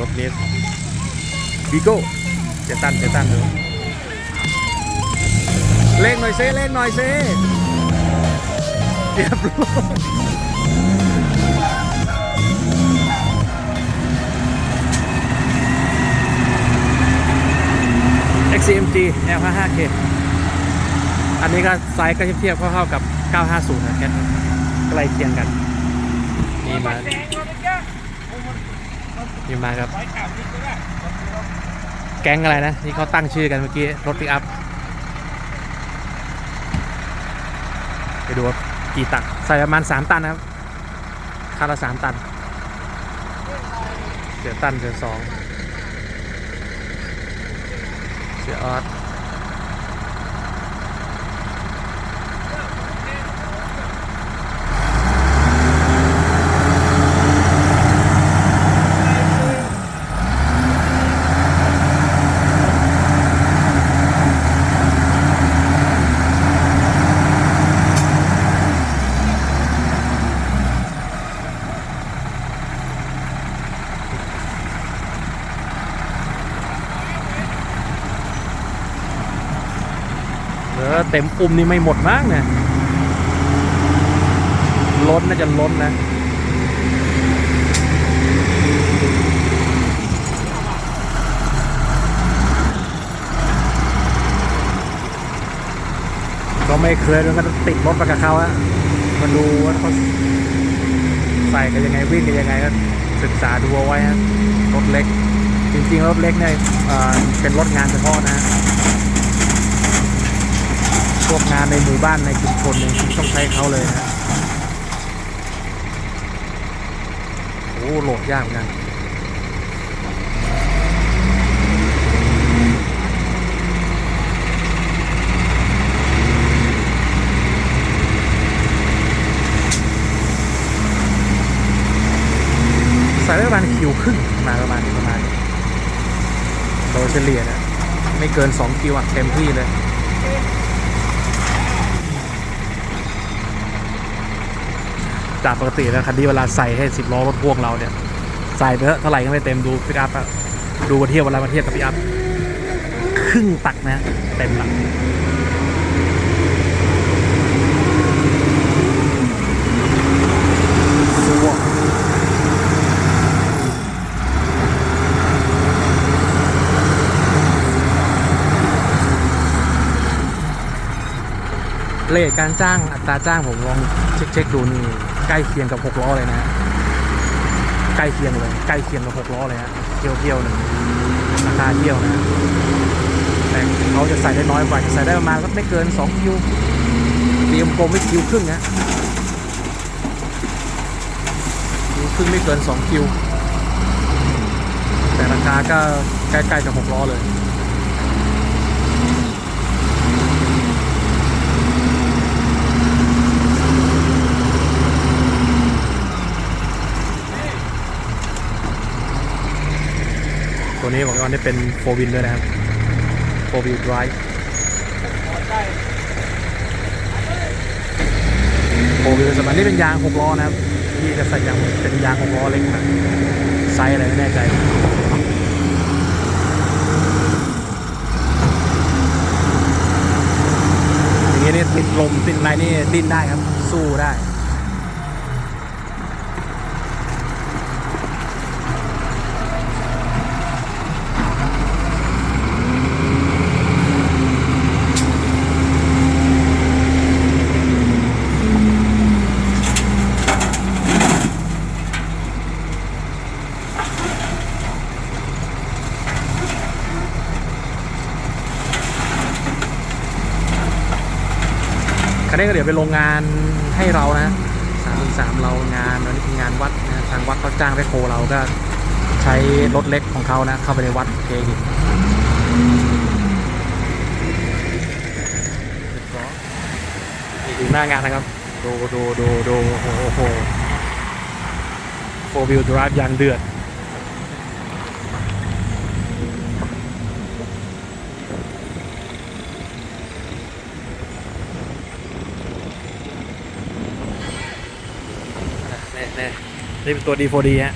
ครับนี่บีโก้เจตันเจตันดูเล่งหน่อยเซ่เล่งหน่อยเซ่เรียบร้อย XCMG L55K อันนี้ก็ไซส์ก็เทียบเท่าๆกับ 950 นะแค่ใกล้เคียงกัน นี่มา นี่มาครับ แก๊งอะไรนะที่เขาตั้งชื่อกันเมื่อกี้ รถปิกอัพ ไปดูว่ากี่ตันใส่ประมาณ 3 ตันนะครับคันละ3ตันเสือตันเสือสองเสือออส เต็มปุ่มนี่ไม่หมดมากเนี่ยล้นน่าจะล้นนะก็ไม่เคยมันก็ติดรถไปกับเขาอะมาดูว่าเขาใส่กันยังไงวิ่งกันยังไงก็ศึกษาดูเอาไว้ฮะรถเล็ก จริงๆรถเล็กเนี่ยเป็นรถงานเฉพาะนะ พวกงานในหมู่บ้านในชุมชนเนี่ยต้องใช้เขาเลยนะโอ้โหลดยากเหมือนกันใส่ประมาณคิวครึ่งมาประมาณประมาณโดยเฉลี่ยนะไม่เกิน 2 คิวอะเต็มที่เลย จากปกติแล้วคันนี้เวลาใส่ให้สิบล้อรถพ่วงเราเนี่ยใส่ไปเถอะเท่าไหร่ก็ไม่เต็มดูพิกอัพดูมาเทียบเวลามาเทียบกับพิกอัพครึ่งตักนะ เต็มละสวงเลทการจ้างอัตราจ้างผมลองเช็คเช็คๆดูนี่ ใกล้เคียงกับหกล้อเลยนะ ใกล้เคียงเลย ใกล้เคียงกับหกล้อเลยฮะเที่ยวเที่ยวหนึ่งราคาเที่ยวนะ แต่เขาจะใส่ได้น้อยกว่าจะใส่ได้ประมาณสักไม่เกิน2คิวเตรียมโกลมไม่คิวครึ่งนะคิวครึ่งไม่เกิน2คิวแต่ราคาก็ใกล้ๆกับ6ล้อเลย ตัวนี้บอกว่านี่เป็นโฟวินด้วยนะครับโฟวิลด i v e โฟวิลสมัยนี้เป็นยาง6ล้อนะครับที่จะใส่ยางเป็นยาง6ล้อเล็กนะไซส์อะไรไม่แน่ใจอย่างนี้นี่ติดลมติดอะไรนี่ดิ้นได้ครับสู้ได้ นนี้ก็เดี๋ยวไปโรงงานให้เรานะสามสามเรางานวันนี้เป็นงานวัดนะทางวัดเขาจ้างไปโคเราก็ใช้รถเล็กของเขานะ เข้าไปในวัดเทหินนี่ดูหน้างานนะครับ ดูดูดูดูโอ้โหโฟวิลดรายยางเดือด นี่เป็นตัว D4D ฮะ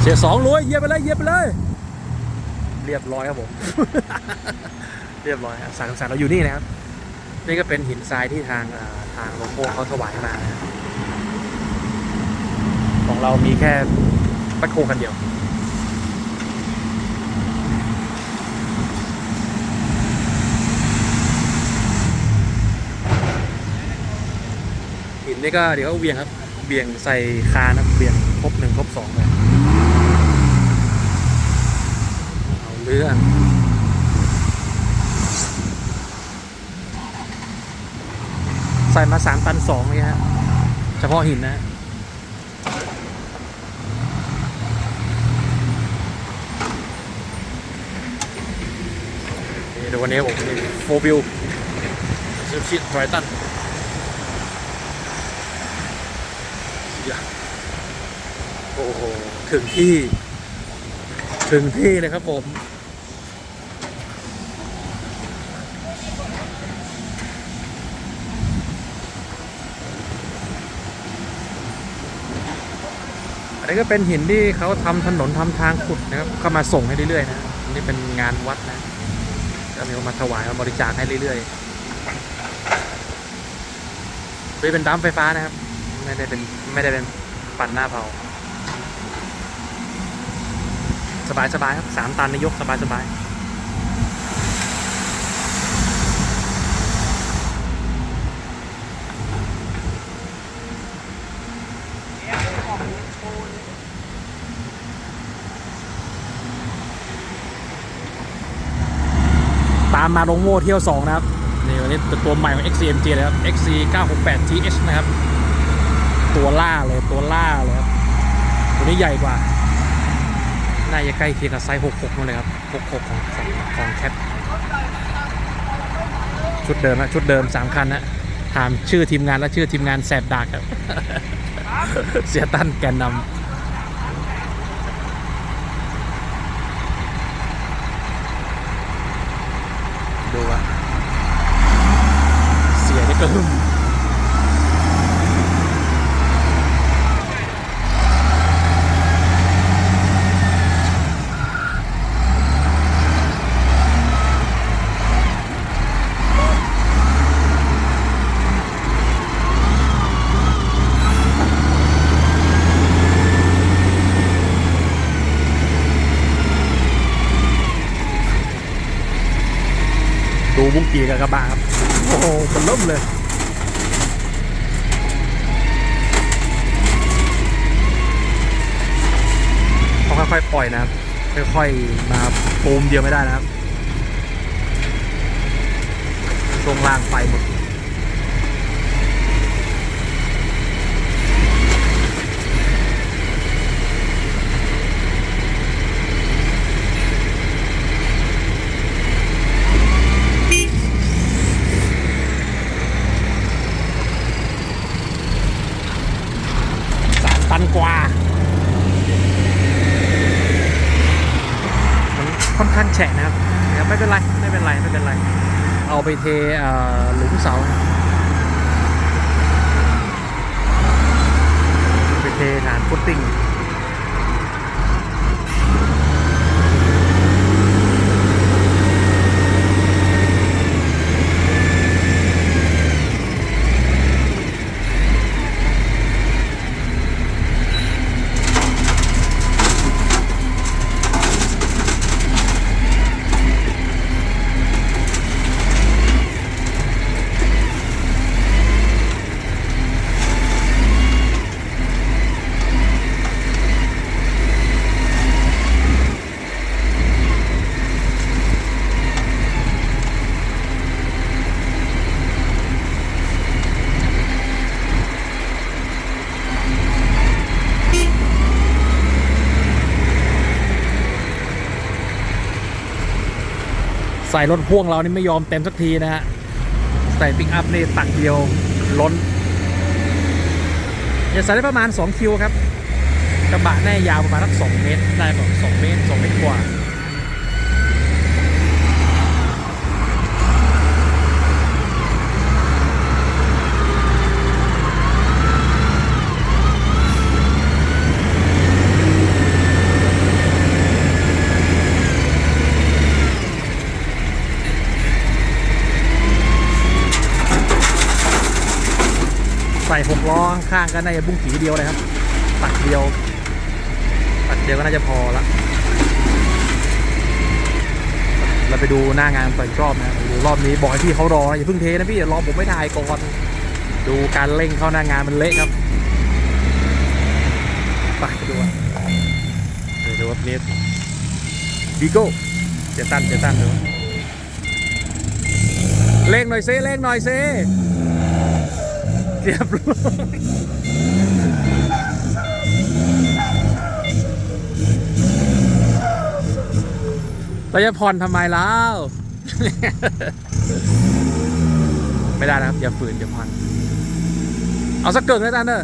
เสียสองลุยเยียบไปเลยเยียบไปเลย เรียบร้อยครับผม เรียบร้อยครับสารสารเราอยู่นี่นะครับ นี่ก็เป็นหินทรายที่ทางทางโลโก้เขาถวายมา ของเรามีแค่แบ็คโฮคันเดียว นี่ก็เดี๋ยวเขาเวียงครับเวียงใส่คานครับเวียงครบหนึ่งครบสองเลยเอาเรื่องใส่มาสามตันสองเลยฮะเฉพาะหินนะนี่เดี๋ยววันนี้ผมมีโฟบิลซูชิไรตัน โอ้โห ถึงที่ ถึงที่เลยครับผม อันนี้ก็เป็นหินที่เขาทำถนนทำทางขุดนะครับ เข้ามาส่งให้เรื่อยๆนะ นี่เป็นงานวัดนะก็มีคนมาถวายมาบริจาคให้เรื่อยๆไม่เป็นดัมไฟฟ้านะครับ ไม่ได้เป็น ไม่ได้เป็นปั่นหน้าเผา สบายสบายๆครับสามตันนยกสบายสบายตามมาลงโม่เที่ยวสองนะครับ นี่วันนี้ตัวใหม่ของ XCMG เลยครับ XC 968 GH นะครับ ตัวล่าเลยตัวล่าเลยครับตัวนี้ใหญ่กว่า น่าจะใกล้เคียงกับไซส์66นั่นเลยครับ66ของของของแคทชุดเดิมนะชุดเดิม 3 คันนะถามชื่อทีมงานและชื่อทีมงานแสบดากครับ เสียตั้นแกนนำดูว่าเสียนี่ก็หึ่ม ดู บุ้งกีกับกระบะครับ โอ้โหมันล่มเลยต้องค่อยๆปล่อยนะครับ ค่อยๆมาปูมเดียวไม่ได้นะครับ ช่วงล่างไปหมด สามตันกว่า มันค่อนข้างแฉะนะครับแต่ไม่เป็นไร ไม่เป็นไร ไม่เป็นไร เอา ไปเทหลุมเสาไปเทฐานฟุตติ้ง ส่รถพ่วงเรานี่ไม่ยอมเต็มสักทีนะฮะ ใส่ปิกอัพนี่ตักเดียวล้นจะใส่ได้ประมาณ 2 คิวครับ กระบะแน่ยาวประมาณสัก2เมตร ได้แบบ2เมตร2เมตรกว่า หกล้อข้างๆก็น่าจะบุ้งกีเดียวเลยครับ ตัดเดียว ตัดเดียวก็น่าจะพอละเราไปดูหน้างานต่ออีกรอบนะดูรอบนี้บอกให้พี่เขารออย่าเพิ่งเทนะพี่รอผมไม่ถ่ายก่อนดูการเร่งเข้าหน้างานมันเละครับไปดูอะเดี๋ยวดูว่านี้บีโก้เจตันเจตันดูเร่งหน่อยเซเร่งหน่อยเซ เรียบร้อยเราจะผ่อนทำไมแล้ว ไม่ได้นะครับ อย่าฝืนอย่าพังเอาสักเกิงเลยตันเนอะ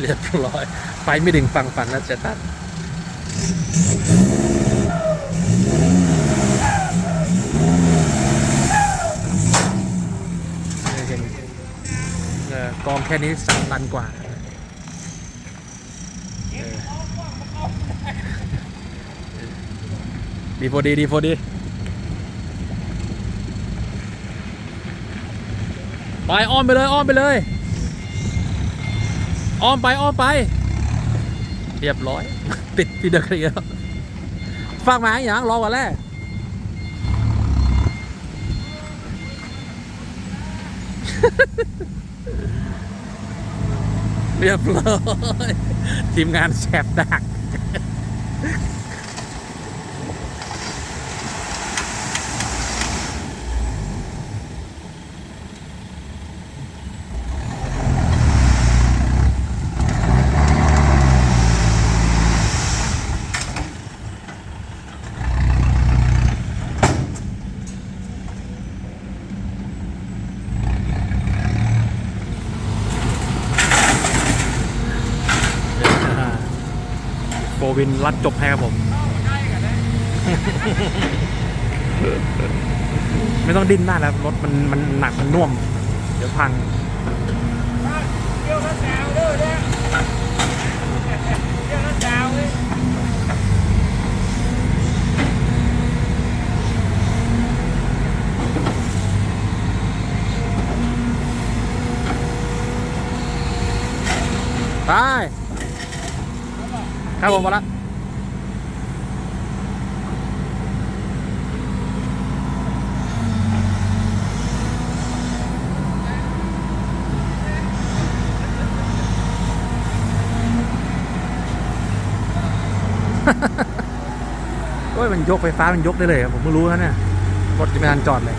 เรียบร้อย ไปไม่ถึงฝั่งฝันนะเจตันเห็นเออกองแค่นี้สามตันกว่าดีพอดีดีพอดีไปอ้อมไปเลยอ้อมไปเลย อ้อมไปอ้อมไป เรียบร้อย ติดที่เดินเคลียร์ฝากมาอย่างรอวันแรกเรียบร้อย ทีมงานแสบดัก วินรัดจบให้ครับผม ไม่ต้องดิ้นมากแล้วรถมันมันหนักมันน่วม เดี๋ยวพังเที่ยวนัดดาวเด้อเนี่ยเที่ยวนัดดาวเลยไป ครับผมมาละโอ้ยมันยกไฟฟ้ามันยกได้เลยผมเพิ่รู้นะเนี่ยรถจะไม่ทันจอดเลย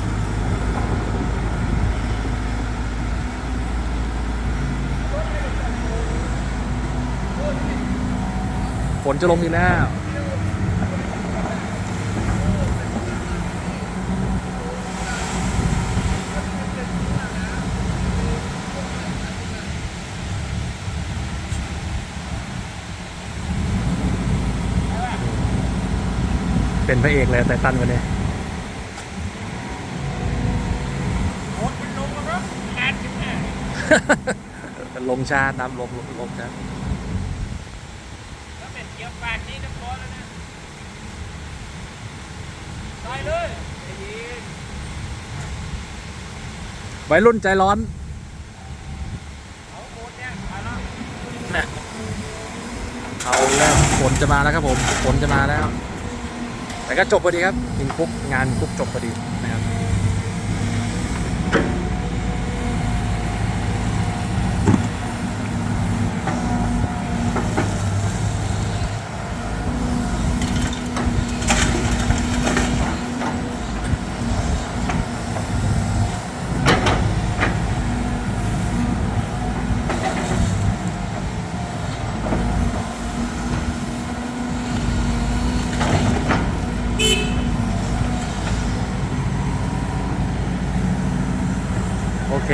นจะลงอีกแล้ว เป็นพระเอกเลยแต่ตันวันนี้โคตรเป็นลมแล้วแอดขึ้นมาลงชาตามลงลงลงชา แล้วเป็นเกียร์ปากนี่น้ำร้อนแล้วนะใส่เลยไอ้ยีน วัยรุ่นใจร้อนเอาโคตรเนี่ยไปแล้วเอาแล้วฝนจะมาแล้วครับผมฝนจะมาแล้ว แต่ก็จบพอดีครับกินปุ๊บงานปุ๊บจบพอดีนะครับ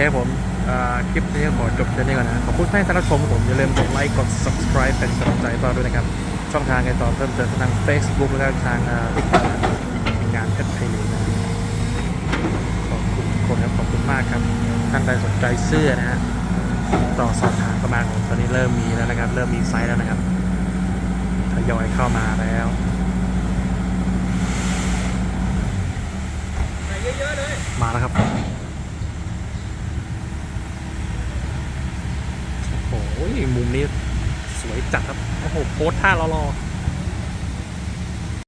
ครับผมคลิปนี้ขอจบแค่นี้ก่อนนะ ขอบคุณท่านที่รับชมผมอย่าลืมกดไลค์กด subscribe เป็นกำลังใจเราด้วยนะครับ ช่องทางการติดต่อเพิ่มเติมทาง Facebook แล้วก็ทางติ๊กต็อกงานเพชรไทยลีนะโอเคคนครับขอบคุณมากครับ ท่านใดสนใจเสื้อนะฮะต่อสอบถามประมาณผมตอนนี้เริ่มมีแล้วนะครับ เริ่มมีไซส์แล้วนะครับทยอยเข้ามาแล้วมาแล้วครับโอ้ยมุมนี้สวยจัดครับ โอ้โห โพสท่ารอๆ